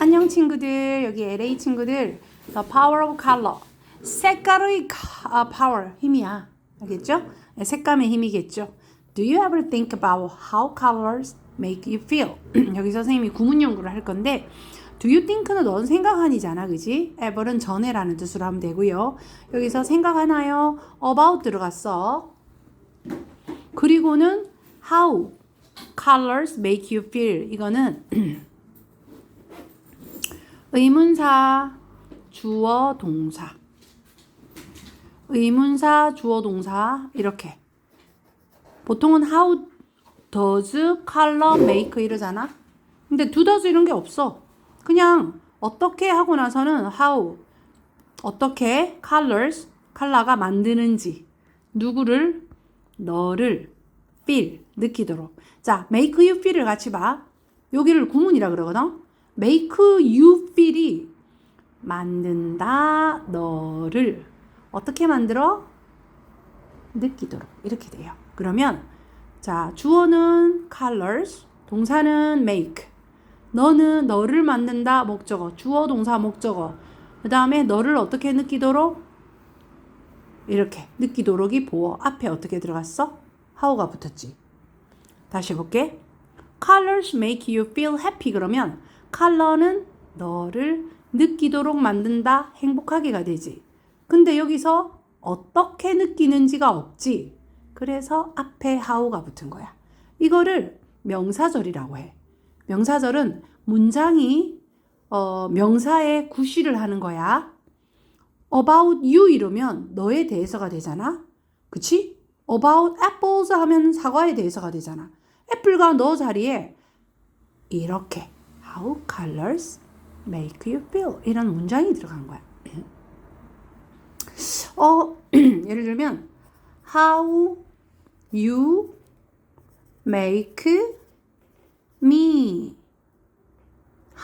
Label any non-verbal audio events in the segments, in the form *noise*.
안녕 친구들 여기 LA 친구들 The power of color 색깔의 가- 아, power 힘이야 알겠죠? 네, 색감의 힘이겠죠 Do you ever think about how colors make you feel? 여기 선생님이 구문 연구를 할 건데 Do you think는 넌 생각하니잖아 그지? ever은 전에라는 뜻으로 하면 되고요 여기서 생각하나요? about 들어갔어 그리고는 how colors make you feel 이거는 의문사 주어 동사. 의문사 주어 동사 이렇게. 보통은 how does color make 이러잖아? 근데 do does 이런 게 없어. 그냥 어떻게 하고 나서는 how 어떻게 colors 컬러가 만드는지 누구를 너를 feel 느끼도록. 자 make you feel을 같이 봐. 여기를 구문이라 그러거든 make you feel이 만든다 너를. 어떻게 만들어? 느끼도록. 이렇게 돼요. 그러면 자 주어는 colors 동사는 make. 너는 너를 만든다 목적어. 주어 동사 목적어. 그 다음에 너를 어떻게 느끼도록? 이렇게. 느끼도록이 보어. 앞에 어떻게 들어갔어? how가 붙었지. 다시 해볼게. Colors make you feel happy. 그러면 컬러는 너를 느끼도록 만든다 행복하게가 되지 근데 여기서 어떻게 느끼는지가 없지 그래서 앞에 how가 붙은 거야 이거를 명사절이라고 해 명사절은 문장이 어, 명사의 구실을 하는 거야 about you 이러면 너에 대해서가 되잖아. 그치? about apples 하면 사과에 대해서가 되잖아. 애플과 너 자리에 이렇게 how colors make you feel 이런 문장이 들어간 거야. 어, 예를 들면 how you make me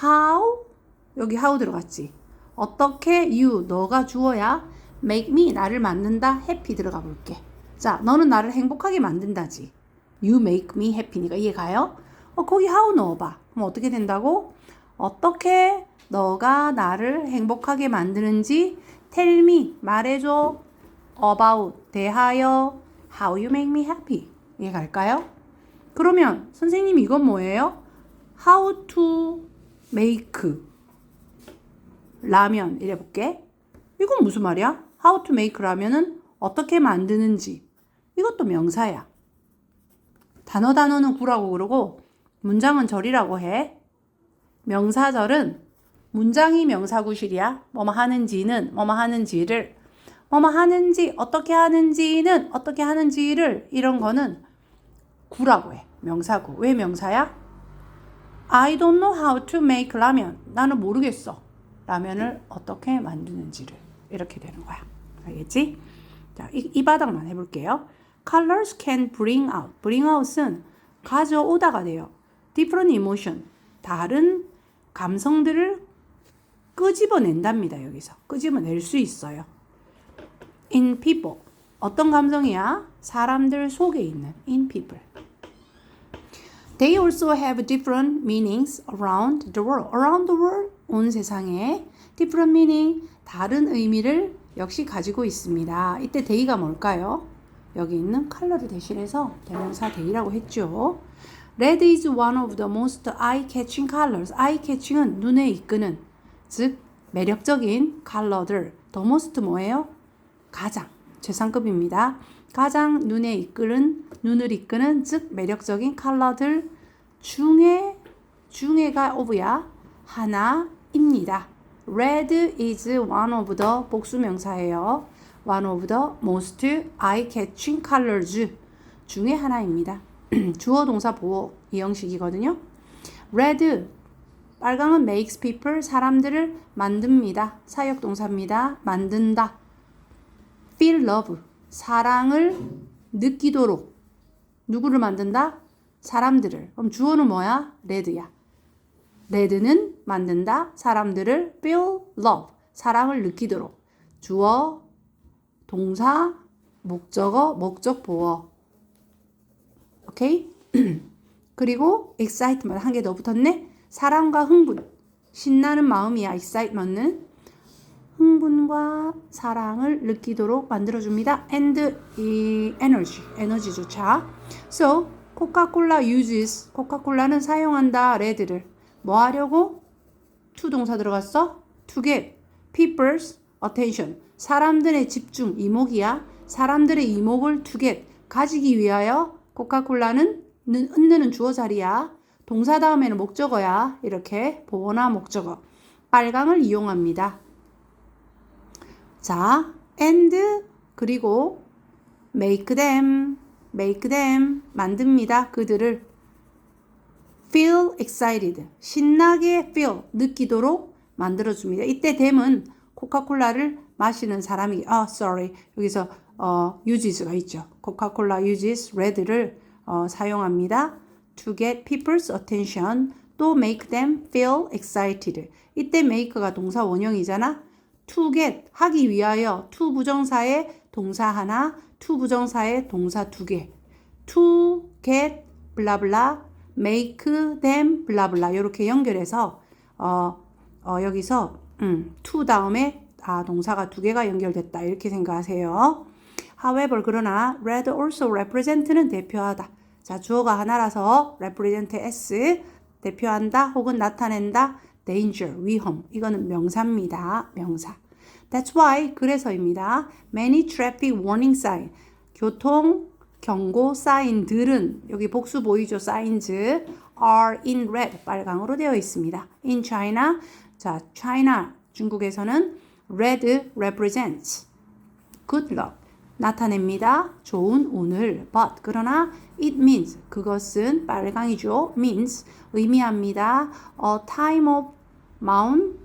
how 여기 how 들어갔지. 어떻게 you 너가 주어야 make me 나를 만든다 happy 들어가 볼게. 자, 너는 나를 행복하게 만든다지. You make me happy니까 이해가요? 어, 거기 how 넣어봐. 그럼 어떻게 된다고? 어떻게 너가 나를 행복하게 만드는지 tell me 말해줘. about 대하여 how you make me happy. 이해 갈까요? 그러면 선생님 이건 뭐예요? how to make 라면 이래 볼게. 이건 무슨 말이야? How to make 라면은 어떻게 만드는지. 이것도 명사야. 단어 단어는 구라고 그러고 문장은 절이라고 해. 명사절은 문장이 명사구실이야. 뭐뭐 하는지는 뭐뭐 하는지를 뭐뭐 하는지 어떻게 하는지는 어떻게 하는지를 이런 거는 구라고 해. 명사구. 왜 명사야? I don't know how to make 라면. 나는 모르겠어. 라면을 어떻게 만드는지를 이렇게 되는 거야. 알겠지? 자, 이, 이 바닥만 해볼게요. Colors can bring out. bring out은 가져오다가 돼요. Different emotion. 다른 감성들을 끄집어낸답니다. 여기서 끄집어낼 수 있어요. in people. 어떤 감성이야? 사람들 속에 있는 in people. They also have different meanings around the world. Around the world, 온 세상에 different meaning, 다른 의미를 역시 가지고 있습니다. 이때 they가 뭘까요? 여기 있는 컬러를 대신해서 대명사 they라고 했죠. Red is one of the most eye-catching colors. eye-catching은 눈에 이끄는, 즉 매력적인 컬러들. the most 뭐예요? 가장 최상급입니다. 가장 눈에 이끄는 눈을 이끄는 즉 매력적인 컬러들 중에 중에가 of야 하나입니다. Red is one of the 복수 명사예요. One of the most eye-catching colors 중에 하나입니다. 주어 동사 보호 이 형식이거든요. Red 빨강은 makes people 사람들을 만듭니다. 사역 동사입니다. 만든다. feel love 사랑을 느끼도록 누구를 만든다? 사람들을. 그럼 주어는 뭐야? 레드야. 레드는 만든다. 사람들을 feel love 사랑을 느끼도록. 주어, 동사, 목적어, 목적 보어. 오케이? *clears throat* 그리고 excitement 한 개 더 붙었네. 사랑과 흥분. 신나는 마음이야. excitement는 흥분과 사랑을 느끼도록 만들어 줍니다. and 이 에너지, 에너지조차. So, 코카콜라 uses, 코카콜라는 사용한다, 레드를. 뭐 하려고? to 동사 들어갔어? to get people's attention. 사람들의 집중, 이목이야. 사람들의 이목을 to get, 가지기 위하여 코카콜라는 는, 은느는 주어 자리야. 동사 다음에는 목적어야. 이렇게 보어나 목적어. 빨강을 이용합니다. 자, and 그리고 make them, make them 만듭니다. 그들을 feel excited, 신나게 feel, 느끼도록 만들어줍니다. 이때 them은 코카콜라를 마시는 사람이, 아, sorry. 여기서, 어, uses가 있죠. 코카콜라 uses red를 어, 사용합니다. to get people's attention, 또 make them feel excited. 이때 make가 동사 원형이잖아. to get, 하기 위하여, to 부정사의 동사 하나, to 부정사의 동사 두 개. to get, 블라블라, make them, 블라블라. 이렇게 연결해서, 어, 어, 여기서, 음, to 다음에, 아, 동사가 두 개가 연결됐다. 이렇게 생각하세요. However, 그러나, red also represent는 대표하다. 자, 주어가 하나라서 represent s 대표한다 혹은 나타낸다 danger 위험 이거는 명사입니다. 명사. That's why 그래서입니다. Many traffic warning sign 교통 경고 사인들은 여기 복수 보이죠? signs are in red 빨강으로 되어 있습니다. In China 자, China 중국에서는 red represents good luck 나타냅니다. 좋은 운을. But 그러나 it means 그것은 빨강이죠. means 의미합니다. A time of mourn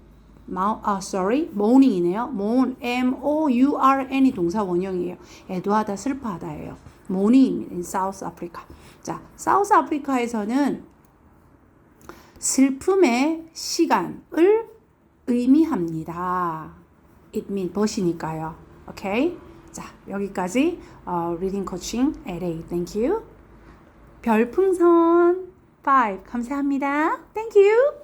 마, 아, sorry, mourning이네요. mourn, M-O-U-R-N이 동사 원형이에요. 애도하다, 슬퍼하다예요. mourning입니다. in South Africa. 자, 사우스 아프리카에서는 슬픔의 시간을 의미합니다. it mean 벗이니까요. 오케이? 자, 여기까지 어, 리딩 코칭 LA. Thank you. 별풍선 5 감사합니다. Thank you.